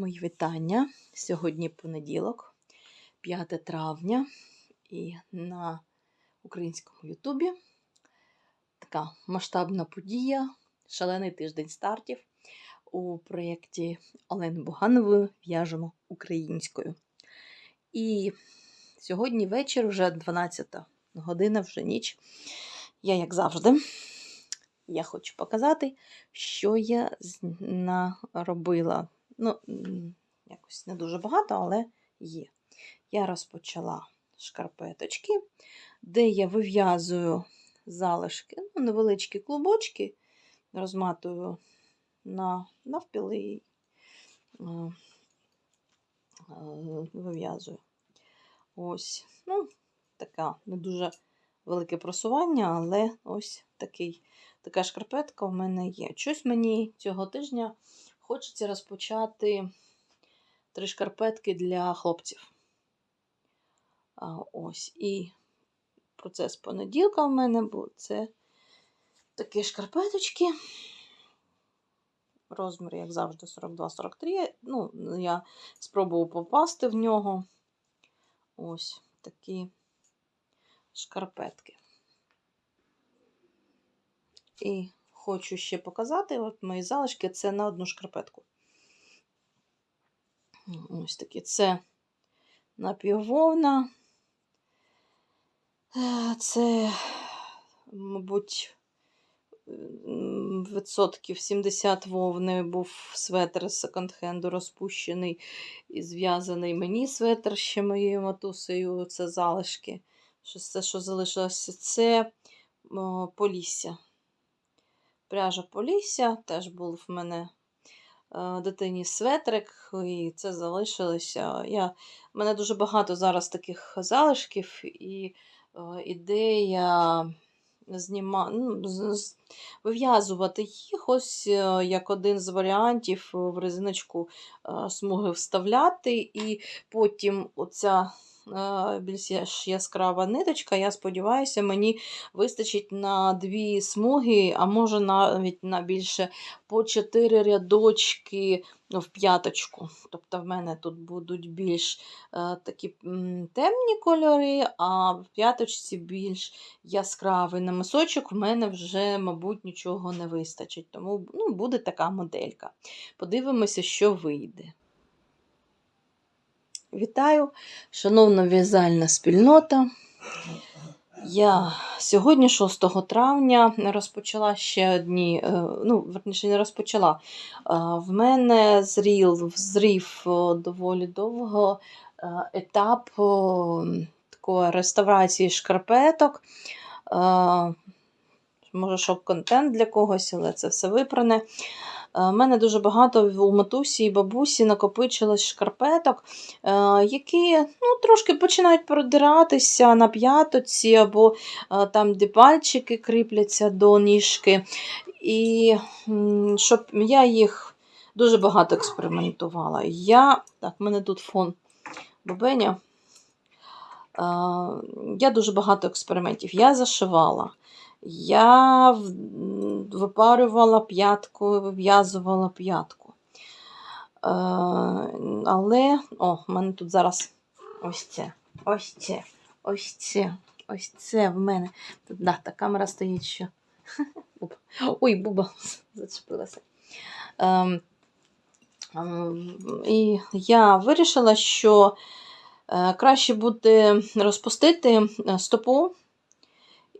Мої вітання. Сьогодні понеділок, 5 травня, і на українському Ютубі така масштабна подія, шалений тиждень стартів у проєкті Олени Буганової В'яжемо українською. І сьогодні вечір, вже 12 година, вже ніч. Я, як завжди, я хочу показати, що я наробила. Ну, якось не дуже багато, але є. Я розпочала шкарпеточки, де я вив'язую залишки, ну, невеличкі клубочки, розматую на навпіли е, е, вив'язую. Ось, ну, така не дуже велике просування, але ось такий, така шкарпетка в мене є. Щось мені цього тижня хочеться розпочати три шкарпетки для хлопців. А, ось. І процес понеділка в мене був це такі шкарпеточки. Розмір, як завжди, 42-43. Ну, я спробував попасти в нього. Ось такі шкарпетки. І хочу ще показати, от мої залишки це на одну шкарпетку. Ось такі це напіввовна. Е, Це, мабуть, відсотків 70 вовни був светр з секонд-хенду розпущений і зв'язаний мені светр ще моєю матусею. Це залишки. Що Це, що залишилося, це о, полісся. Пряжа Полісся, теж був в мене е, дитині светрик, і це залишилося. Я, в мене дуже багато зараз таких залишків, і е, ідея зніма, ну, вив'язувати їх ось е, як один з варіантів в резиночку смуги вставляти, і потім оця більш яскрава ниточка, я сподіваюся, мені вистачить на дві смуги, а може навіть на більше по чотири рядочки в п'яточку. Тобто в мене тут будуть більш е, такі темні кольори, а в п'яточці більш яскравий. На мисочок в мене вже, мабуть, нічого не вистачить. Тому ну, буде така моделька. Подивимося, що вийде. Вітаю, шановна в'язальна спільнота. Я сьогодні, 6 травня, розпочала ще одні, е, ну, верніше, не розпочала. Е, В мене зрів, зрів е, доволі довго етап такої реставрації шкарпеток. Може, щоб контент для когось, але це все випране. У мене дуже багато у матусі і бабусі накопичилось шкарпеток, е, які ну, трошки починають продиратися на п'ятоці, або е, там, де пальчики кріпляться до ніжки. І щоб я їх дуже багато експериментувала. Я, так, в мене тут фон бабеня. Е, Я дуже багато експериментів. Я зашивала. Я випарювала п'ятку, вив'язувала п'ятку. Е, але, о, в мене тут зараз ось це, ось це, ось це, ось це в мене. Тут, да, та камера стоїть що. Ой, буба зачепилася. Ем, ем, і я вирішила, що е, краще буде розпустити е, стопу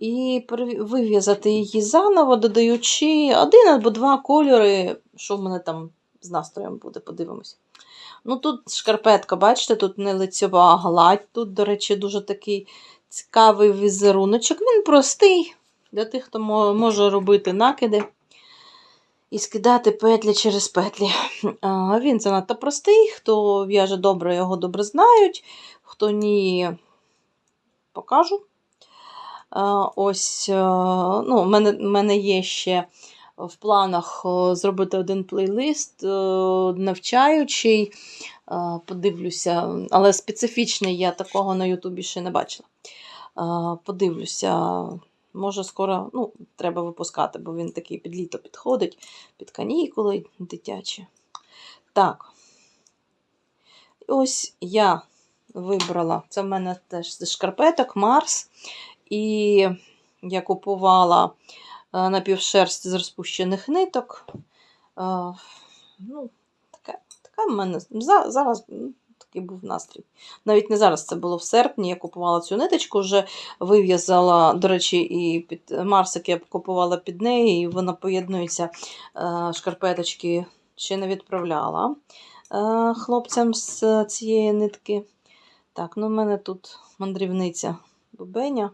і вив'язати її заново, додаючи один або два кольори, що в мене там з настроєм буде, подивимось. Ну, тут шкарпетка, бачите, тут не лицьова гладь. Тут, до речі, дуже такий цікавий візеруночок. Він простий для тих, хто може робити накиди і скидати петлі через петлі. А, Він занадто простий, хто в'яже добре, його добре знають, хто ні, покажу. А, Ось, е, ну, в мене, в мене є ще в планах е, зробити один плейлист е, навчаючий. Е, Подивлюся, але специфічний я такого на Ютубі ще не бачила. Е, Подивлюся, може скоро ну, треба випускати, бо він такий під літо підходить, під канікули дитячі. Так. ось я вибрала, це в мене теж зі шкарпеток Марс. І я купувала е, напівшерсть з розпущених ниток. Е, ну, така, така в мене зараз такий був настрій. Навіть не зараз, це було в серпні. Я купувала цю ниточку, вже вив'язала, до речі, і під Марсик я купувала під неї, і вона поєднується е, шкарпеточки, ще не відправляла хлопцям з цієї нитки. Так, ну в мене тут мандрівниця Бубеня.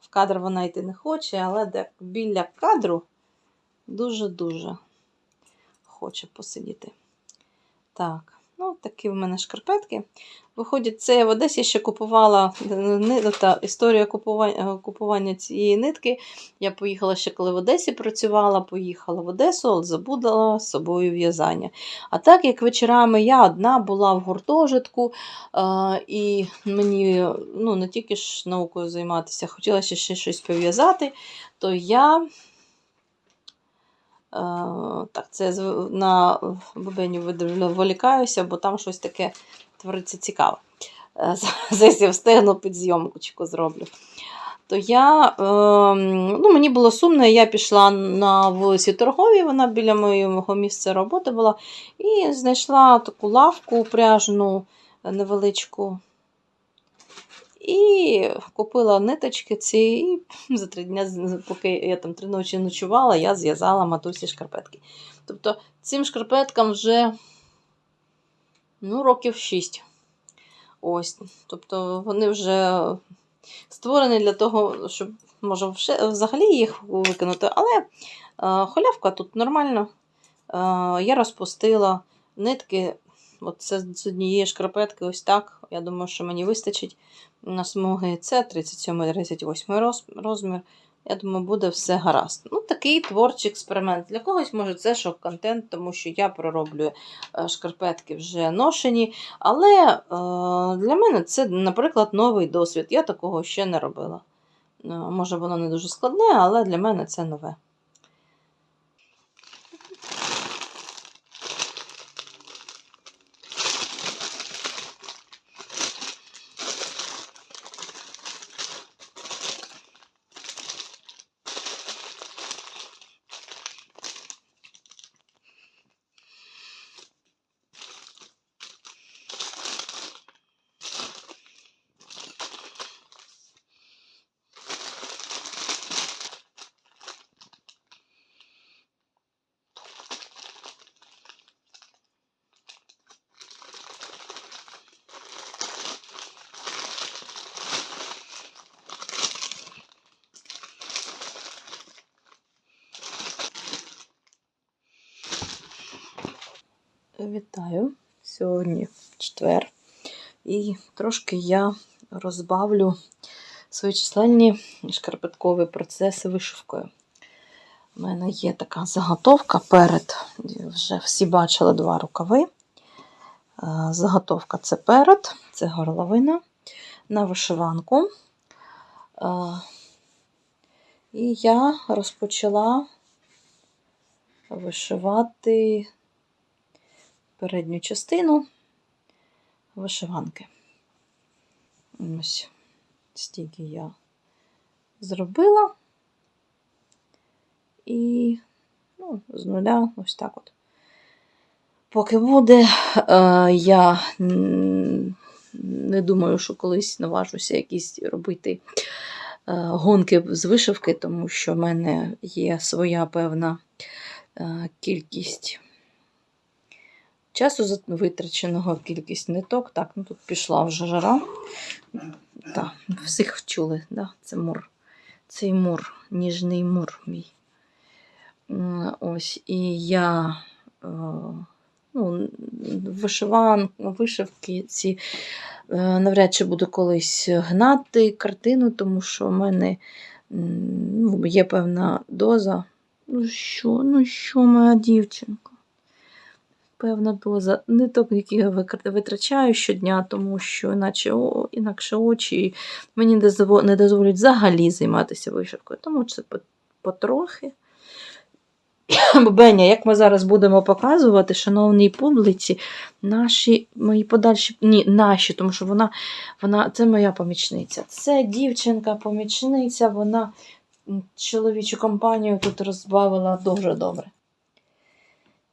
В кадр вона йти не хоче, але біля кадру дуже-дуже хоче посидіти. Так, ну такі в мене шкарпетки. Виходить, це я в Одесі ще купувала е, та історія купування, купування цієї нитки. Я поїхала ще, коли в Одесі працювала, поїхала в Одесу, але забула з собою в'язання. А так як вечорами я одна була в гуртожитку, е, і мені ну, не тільки ж наукою займатися, хотілося ще щось пов'язати, то я. Е, так, це на бубеню виволікаюся, бо там щось таке твориться цікаве. Е, Зараз я встигну під зйомочку зроблю. То я, е, ну, мені було сумно, я пішла на вулиці Торговій, вона біля моєго місця роботи була, і знайшла таку лавку пряжну е, невеличку. І купила ниточки ці, і за три дні, поки я там три ночі ночувала, я зв'язала матусі шкарпетки. Тобто цим шкарпеткам вже ну, років шість. Ось. Тобто вони вже створені для того, щоб може взагалі їх викинути. Але е, халявка тут нормально. Е, я розпустила нитки. От це з однієї шкарпетки, ось так. Я думаю, що мені вистачить на смуги це 37-38 розмір. Я думаю, буде все гаразд. Ну, такий творчий експеримент. Для когось, може, це шок-контент, тому що я пророблюю е, шкарпетки вже ношені. Але е, для мене це, наприклад, новий досвід. Я такого ще не робила. Е, може, воно не дуже складне, але для мене це нове. Вітаю! Сьогодні четвер. І трошки я розбавлю свої численні шкарпеткові процеси вишивкою. У мене є така заготовка перед. Вже всі бачили два рукави. Е, Заготовка це перед, це горловина на вишиванку. Е, І я розпочала вишивати передню частину вишиванки. Ось стільки я зробила. І ну, з нуля ось так от. Поки буде, е, я не думаю, що колись наважуся якісь робити е, гонки з вишивки, тому що в мене є своя певна е, кількість часу витраченого, кількість ниток. Так, ну тут пішла вже жара. Так, всіх вчули, да? це мур. Цей мур, ніжний мур мій. Ось, і я е, ну, вишиван, вишивки ці е, навряд чи буду колись гнати картину, тому що в мене ну, є певна доза. Ну що, ну що, моя дівчинка? Певна доза ниток, які я витрачаю щодня, тому що іначе, о, інакше очі мені не дозволять взагалі займатися вишивкою. Тому це потрохи. Беня, як ми зараз будемо показувати, шановній публіці, наші мої подальші. Ні, наші, тому що вона, вона це моя помічниця. Це дівчинка-помічниця, вона чоловічу компанію тут розбавила дуже добре.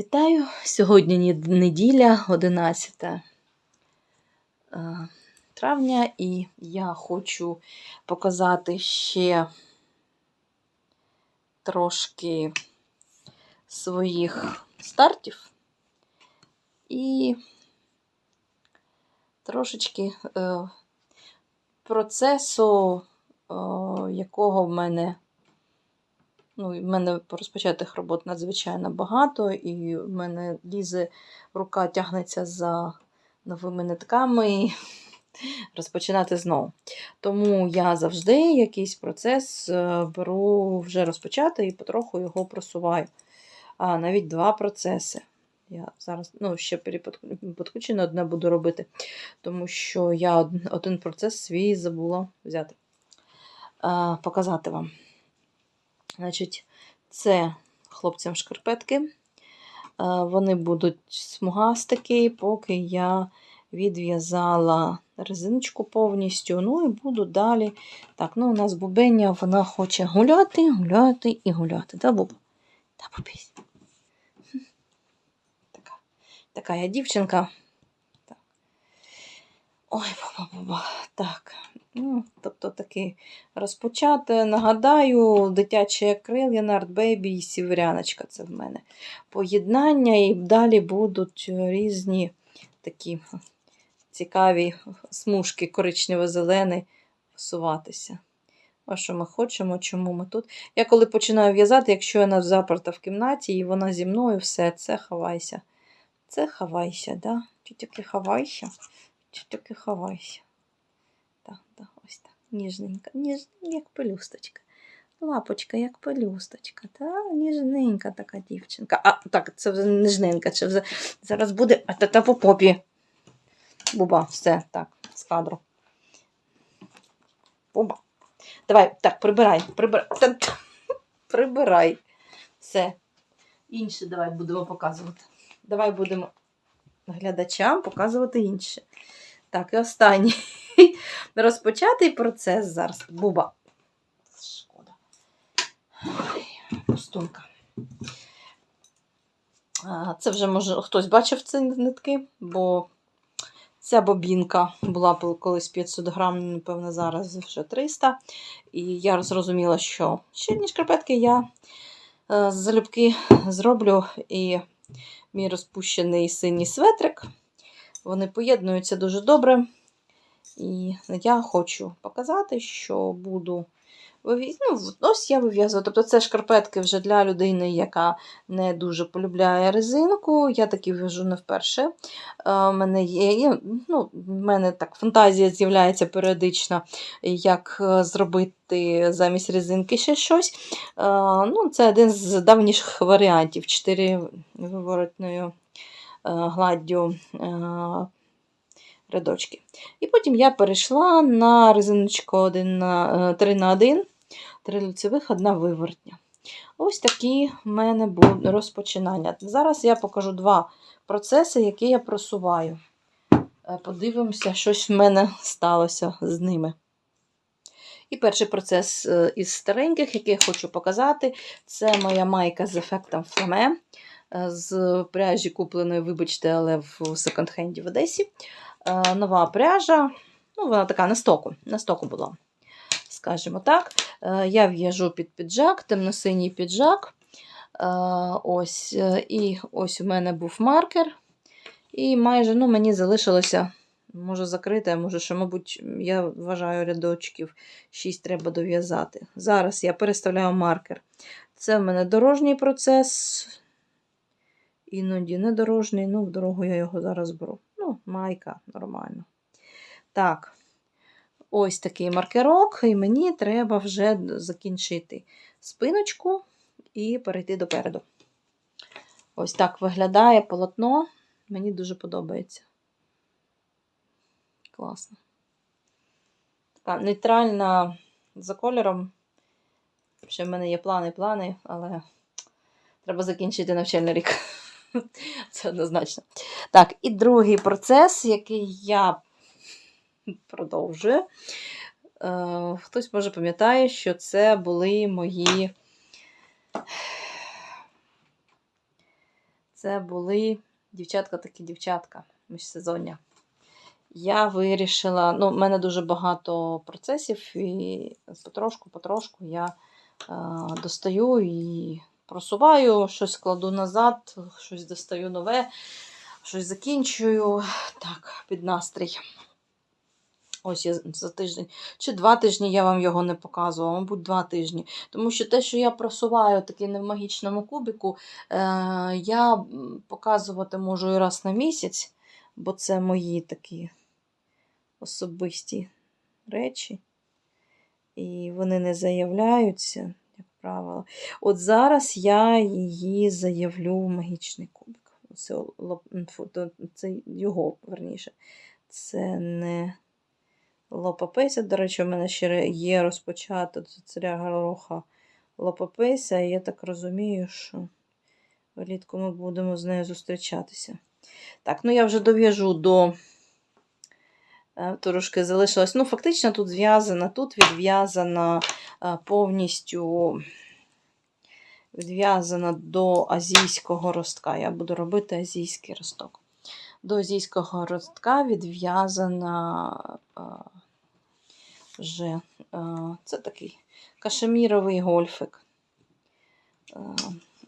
Вітаю! Сьогодні неділя, 11 е, травня, і я хочу показати ще трошки своїх стартів і трошечки е, процесу, е, якого в мене, ну, в мене розпочатих робот надзвичайно багато, і в мене лізе рука тягнеться за новими нитками. і Розпочинати знову. Тому я завжди якийсь процес е, беру вже розпочати і потроху його просуваю а навіть два процеси. Я зараз ну, ще підключено одне буду робити, тому що я один процес свій забула взяти, показати вам. Значить, це хлопцям шкарпетки. Вони будуть смугастики, поки я відв'язала резиночку повністю. Ну і буду далі. Так, ну у нас бубеня, вона хоче гуляти, гуляти і гуляти. Да, Буб? Та попись. Така, така я дівчинка. Так. Ой, баба-баба. Так. Ну, тобто таки розпочати. Нагадаю, дитячий акрил, Янард Бейбі і Сіверяночка це в мене. Поєднання, і далі будуть різні такі цікаві смужки коричнево-зелені всуватися. А що ми хочемо, чому ми тут? Я коли починаю в'язати, якщо вона заперта в кімнаті і вона зі мною, все, це хавайся. Це хавайся, да? Чи тільки хавайся, чи тільки хавайся. Так, так, ось так. Ніжненька, ніжненька, як пелюсточка. Лапочка, як пелюсточка. Та ніжненька така дівчинка. А, так, це вже ніжненька. Це вже зараз буде а та, та по попі. Буба, все, так, з кадру. Буба. Давай, так, прибирай, прибирай. Та- та- Прибирай. Все. Інше давай будемо показувати. Давай будемо глядачам показувати інше. Так, і останній. Розпочатий процес зараз. Буба. Шкода. Пустунка. Це вже, може, хтось бачив ці нитки, бо Ця бобінка була колись 500 грам, напевно, зараз вже 300. І я зрозуміла, що ще одні шкарпетки я е, залюбки зроблю. І мій розпущений синій светрик. Вони поєднуються дуже добре. І я хочу показати, що буду. Ну, ось я вив'язую. Тобто це шкарпетки вже для людини, яка не дуже полюбляє резинку. Я такі в'яжу не вперше. Е, в мене є, ну, в мене так фантазія з'являється періодично, як е, зробити замість резинки ще щось. Е, ну, це один з давніших варіантів. Чотири виворотною е, гладдю е, рядочки. І потім я перейшла на резиночку 1 на, 3 на 1, 3 лицевих, 1 виворотня. Ось такі в мене будуть розпочинання. Зараз я покажу два процеси, які я просуваю. Е, Подивимося, щось в мене сталося з ними. І перший процес е, із стареньких, який я хочу показати, це моя майка з ефектом фламе. Е, З пряжі купленої, вибачте, але в секонд-хенді в Одесі. Е, Нова пряжа. Ну, вона така на стоку. На стоку була, скажімо так. Е, Я в'яжу під піджак, темно-синій піджак. Ось, і ось у мене був маркер. І майже ну, мені залишилося, може закрити, а може, що, мабуть, я вважаю рядочків 6 треба дов'язати. Зараз я переставляю маркер. Це в мене дорожній процес. Іноді не дорожній, ну, в дорогу я його зараз беру. Ну, майка, нормально. Так, ось такий маркерок, і мені треба вже закінчити спиночку і перейти допереду. Ось так виглядає полотно. Мені дуже подобається. Класно. Така нейтральна за кольором. Ще в мене є плани, плани, але Треба закінчити навчальний рік. Це однозначно. Так, і другий процес, який я продовжую. Е, Хтось може пам'ятає, що це були мої. Це були дівчатка такі дівчатка міжсезоння. Я вирішила, ну, в мене дуже багато процесів, і потрошку-потрошку я е, достаю і просуваю, щось кладу назад, щось достаю нове, щось закінчую. Так, під настрій. Ось я за тиждень чи два тижні я вам його не показувала, мабуть, два тижні. Тому що те, що я просуваю таки не в магічному кубіку, е, я показувати можу і раз на місяць, бо це мої такі особисті речі. І вони не заявляються, як правило. От зараз я її заявлю в магічний кубик. Це, це його, верніше. Це не лопапися. До речі, у мене ще є розпочато царя гороха лопапися, і я так розумію, що влітку ми будемо з нею зустрічатися. Так, ну я вже дов'яжу до. Е, Трошки залишилось. Ну, фактично тут зв'язана, тут відв'язана е, повністю відв'язана до азійського ростка. Я буду робити азійський росток. До азійського ростка відв'язана е, вже це такий кашеміровий гольфик.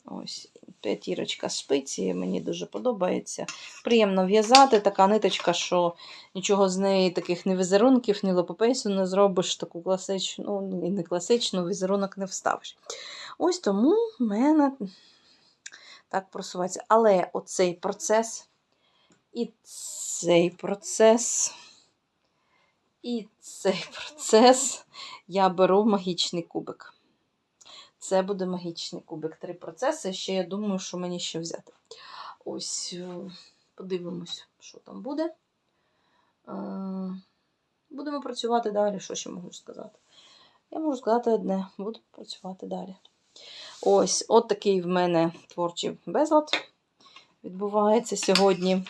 Ось п'ятірочка спиці, мені дуже подобається. Приємно в'язати, така ниточка, що нічого з неї таких ні візерунків, ні лопопейсу не зробиш, таку класичну, ну не класичну візерунок не вставиш. Ось тому в мене так просувається. Але оцей процес і цей процес, і цей процес я беру магічний кубик. Це буде магічний кубик. Три процеси. Ще я думаю, що мені ще взяти. Ось, е, подивимось, що там буде. Е, Будемо працювати далі. Що ще можу сказати? Я можу сказати одне: буду працювати далі. Ось, от такий в мене творчий безлад відбувається сьогодні.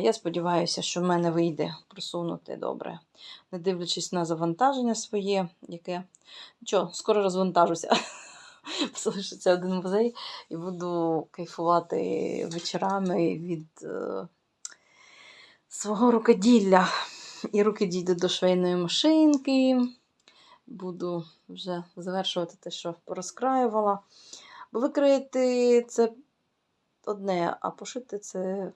Я сподіваюся, що в мене вийде просунути добре, не дивлячись на завантаження своє, яке. Нічого, скоро розвантажуся. Залишиться один музей і буду кайфувати вечорами від е, свого рукоділля. І руки дійдуть до швейної машинки. Буду вже завершувати те, що порозкраювала. Бо викрити це одне, а пошити це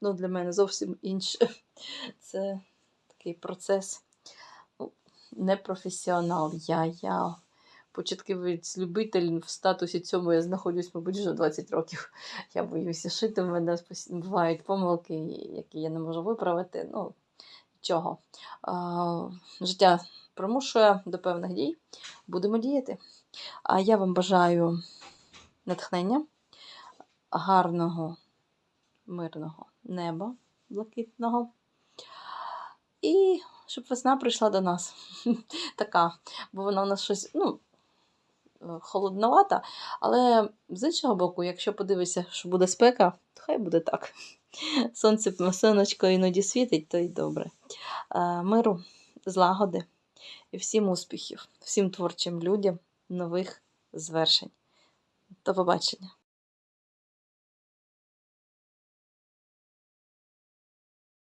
ну, для мене зовсім інше. Це такий процес. Ну, Не професіонал. Я, я початківець любитель в статусі цьому я знаходжусь, мабуть, вже 20 років. Я боюся шити. В мене бувають помилки, які я не можу виправити. Ну, нічого. А, життя примушує до певних дій. Будемо діяти. А я вам бажаю натхнення, гарного, мирного неба блакитного. І щоб весна прийшла до нас. Така, бо вона у нас щось, ну, холодновата, але з іншого боку, якщо подивишся, що буде спека, то хай буде так. Сонце, сонечко іноді світить, то й добре. Е, Миру, злагоди і всім успіхів, всім творчим людям, нових звершень. До побачення!